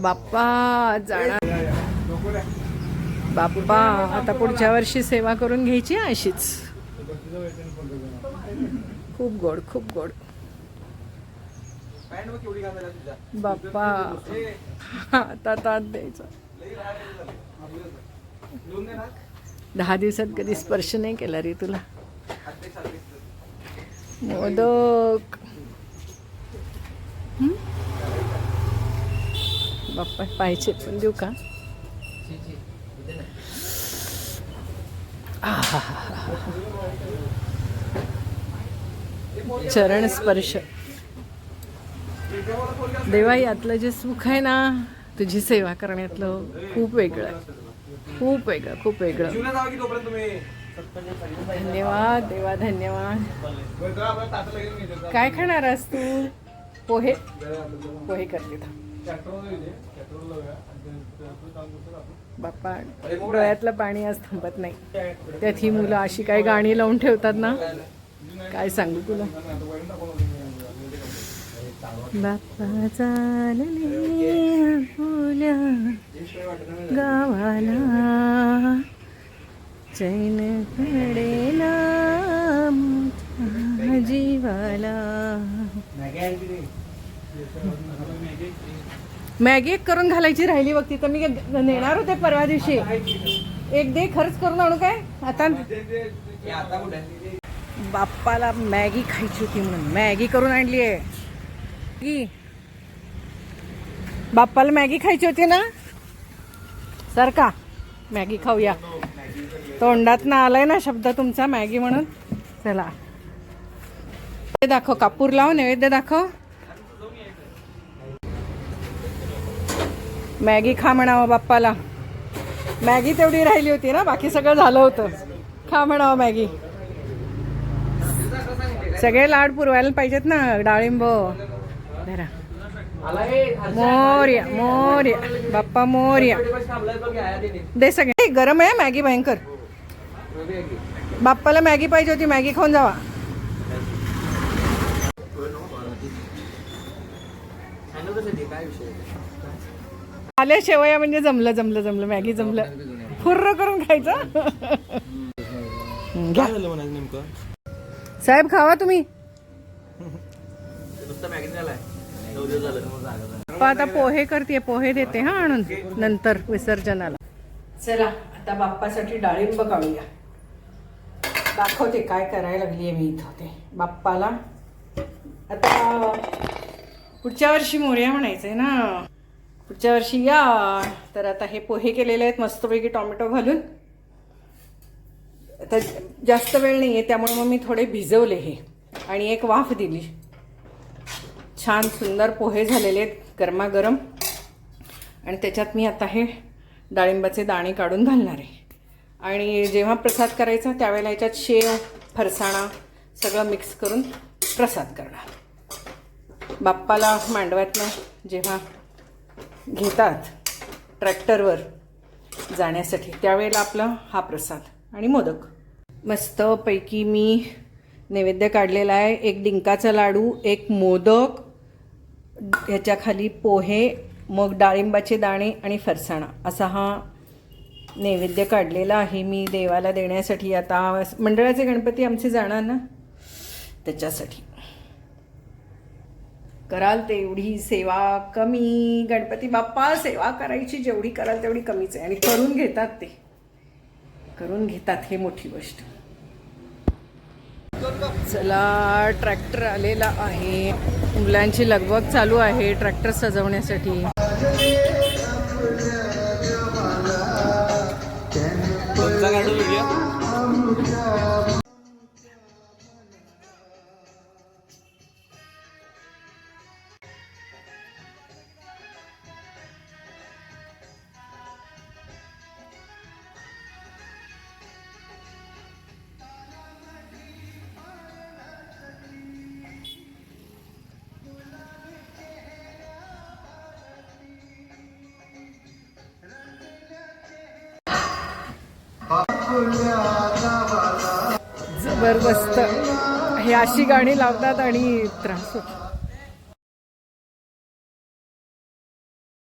बाप्पा जाणार. बाप्पा आता पुढच्या वर्षी सेवा करून घ्यायची अशीच. खूप गोड खूप गोड. बाप्पा. आता तात द्यायचा. दहा दिवसात कधी स्पर्श नाही केला रे तुला. मोदक. बाप्पा पाहिजे पण देऊ का? चरण स्पर्श. देवा यातलं जे सुख आहे ना तुझी सेवा करण्यातलं खूप वेगळं आहे. खूप वेगळं खूप वेगळं. धन्यवाद देवा धन्यवाद. काय खाणार आहेस तू? पोहे? पोहे करते बाप्पा डोळ्यातलं पाणी आज थांबत नाही. त्यात ही मुलं अशी काही गाणी लावून ठेवतात ना? काय सांगू तुला? बाप्पा चालले आपल्या गावाला. चैन पडेला जीवाला. मॅगी एक करून घालायची राहिली बघ तिथं मी नेणार होते परवा दिवशी. एक दे खर्च करून आणू काय? आता बाप्पाला मॅगी खायची होती म्हणून. मॅगी करून आणली आहे. की बाप्पाला मॅगी खायची होती ना? सर का? मॅगी खाऊया. तोंडात ना आलाय ना शब्द तुमचा मॅगी म्हणून. चला. ते दाखव कापूर लाव नैवेद्य दाखव. मॅगी खा म्हणावं बाप्पाला. मॅगी तेवढी राहिली होती ना बाकी सगळं झालं होतं. खा म्हणावं मॅगी. सगळे लाड पुरवायला पाहिजेत ना डाळिंब. धरा. मोर्या मोर्या. बाप्पा मोर्या. दे सगळे. गरम आहे मॅगी भयंकर. बाप्पाला मॅगी पाहिजे होती मॅगी खाऊन जावा. आल्या शेवया म्हणजे जमलं जमलं जमलं. मॅगी जमलं. फुर्र करून खायचं. घ्या. साहेब खावा तुम्ही. आता पोहे करते पोहे देते हा आणून. नंतर विसर्जनाला. चला आता बाप्पासाठी डाळिंब काढूया. दाखवते काय करायला लागली मी इथं ते. बाप्पाला. आता पुढच्या वर्षी मोर्या म्हणायचंय ना. पुढच्या वर्षी या. तर आता हे पोहे केलेले आहेत मस्तपैकी टोमॅटो घालून. आता जास्त वेळ नाही आहे त्यामुळे मग मी थोडे भिजवले हे. आणि एक वाफ दिली. छान सुंदर पोहे झालेले आहेत गरमागरम. आणि त्याच्यात मी आता हे डाळिंबाचे दाणे काढून घालणार आहे. आणि जेव्हा प्रसाद करायचा त्यावेळेला याच्यात शेव फरसाणा सगळं मिक्स करून प्रसाद करणार. बाप्पाला मांडव्यातनं जेव्हा घेतात ट्रॅक्टरवर जाण्यासाठी. त्यावेळेला आपला हा प्रसाद आणि मोदक. मस्तपैकी मी नैवेद्य काढलेला आहे. एक डिंकाचा लाडू एक मोदक ह्याच्याखाली पोहे मग डाळिंबाचे दाणे आणि फरसाणा असा हा नैवेद्य काढलेला आहे मी देवाला देण्यासाठी. आता मंडळाचे गणपती आमचे जाणार ना? त्याच्यासाठी. कराल तेवढी सेवा कमी. गणपती बाप्पा सेवा करायची जेवढी कराल तेवढी कमीच आहे. आणि करून घेतात ते. करून घेतात हे मोठी गोष्ट. चला ट्रॅक्टर आलेला आहे. मुलांची लगबग चालू आहे ट्रॅक्टर सजवण्यासाठी. जबरदस्त. हे अशी गाणी लावतात आणि त्रास होतो.